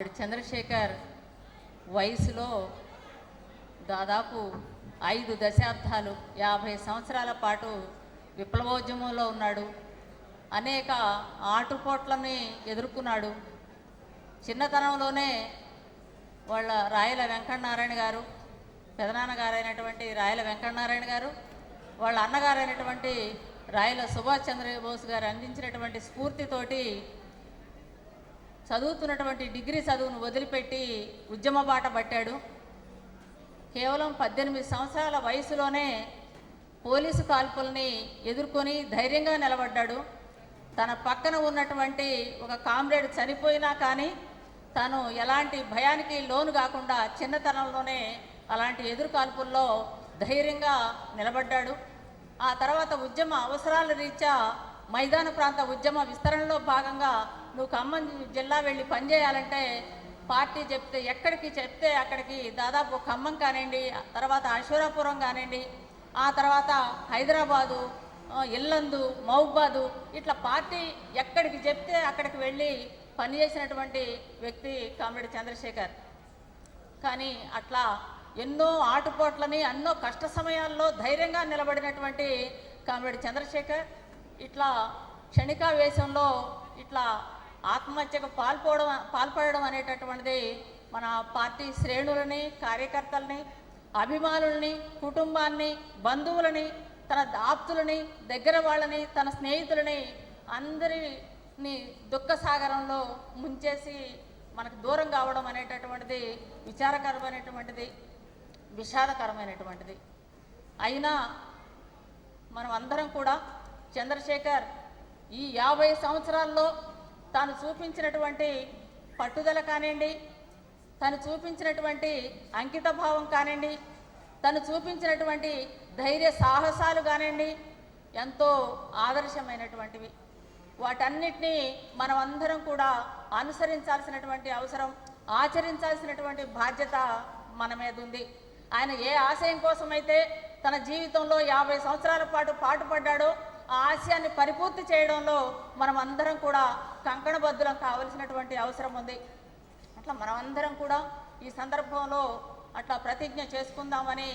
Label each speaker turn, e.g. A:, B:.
A: చంద్రశేఖర్ వయసులో దాదాపు ఐదు దశాబ్దాలు యాభై సంవత్సరాల పాటు విప్లవోద్యమంలో ఉన్నాడు. అనేక ఆటుపోట్లని ఎదుర్కొన్నాడు. చిన్నతనంలోనే వాళ్ళ రాయల వెంకటనారాయణ గారు పెదనాన్నగారైనటువంటి రాయల వెంకటనారాయణ గారు వాళ్ళ అన్నగారైనటువంటి రాయల సుభాష్ చంద్రబోస్ గారు అందించినటువంటి స్ఫూర్తితోటి చదువుతున్నటువంటి డిగ్రీ చదువును వదిలిపెట్టి ఉద్యమ బాట పట్టాడు. కేవలం పద్దెనిమిది సంవత్సరాల వయసులోనే పోలీసు కాల్పుల్ని ఎదుర్కొని ధైర్యంగా నిలబడ్డాడు. తన పక్కన ఉన్నటువంటి ఒక కామ్రేడ్ చనిపోయినా కానీ తను ఎలాంటి భయానికి లోను కాకుండా చిన్నతనంలోనే అలాంటి ఎదురు కాల్పుల్లో ధైర్యంగా నిలబడ్డాడు. ఆ తర్వాత ఉద్యమ అవసరాల రీత్యా మైదాన ప్రాంత ఉద్యమ విస్తరణలో భాగంగా నువ్వు ఖమ్మం జిల్లా వెళ్ళి పనిచేయాలంటే పార్టీ చెప్తే ఎక్కడికి చెప్తే అక్కడికి దాదాపు ఖమ్మం కానివ్వండి తర్వాత అశ్వరాపురం కానివ్వండి ఆ తర్వాత హైదరాబాదు ఇల్లందు మహబాదు ఇట్లా పార్టీ ఎక్కడికి చెప్తే అక్కడికి వెళ్ళి పనిచేసినటువంటి వ్యక్తి కామ్రేడ్ చంద్రశేఖర్. కానీ అట్లా ఎన్నో ఆటుపోట్లని ఎన్నో కష్ట సమయాల్లో ధైర్యంగా నిలబడినటువంటి కామ్రేడ్ చంద్రశేఖర్ ఇట్లా క్షణికావేశంలో ఇట్లా ఆత్మహత్యకు పాల్పోవడం పాల్పడడం అనేటటువంటిది మన పార్టీ శ్రేణులని కార్యకర్తలని అభిమానుల్ని కుటుంబాన్ని బంధువులని తన ఆప్తులని దగ్గర వాళ్ళని తన స్నేహితులని అందరిని దుఃఖ సాగరంలో ముంచేసి మనకు దూరం కావడం అనేటటువంటిది విచారకరమైనటువంటిది విషాదకరమైనటువంటిది. అయినా మనం అందరం కూడా చంద్రశేఖర్ ఈ యాభై సంవత్సరాల్లో తాను చూపించినటువంటి పట్టుదల కానివ్వండి తను చూపించినటువంటి అంకిత భావం కానివ్వండి తను చూపించినటువంటి ధైర్య సాహసాలు కానివ్వండి ఎంతో ఆదర్శమైనటువంటివి. వాటన్నిటినీ మనం అందరం కూడా అనుసరించాల్సినటువంటి అవసరం ఆచరించాల్సినటువంటి బాధ్యత మన మీద ఉంది ఆయన ఏ ఆశయం కోసమైతే తన జీవితంలో యాభై సంవత్సరాల పాటు పాటుపడ్డాడో ఆశయాన్ని పరిపూర్తి చేయడంలో మనం అందరం కూడా కంకణబద్దులం కావలసినటువంటి అవసరం ఉంది. అట్లా మనమందరం కూడా ఈ సందర్భంలో అట్లా ప్రతిజ్ఞ చేసుకుందామని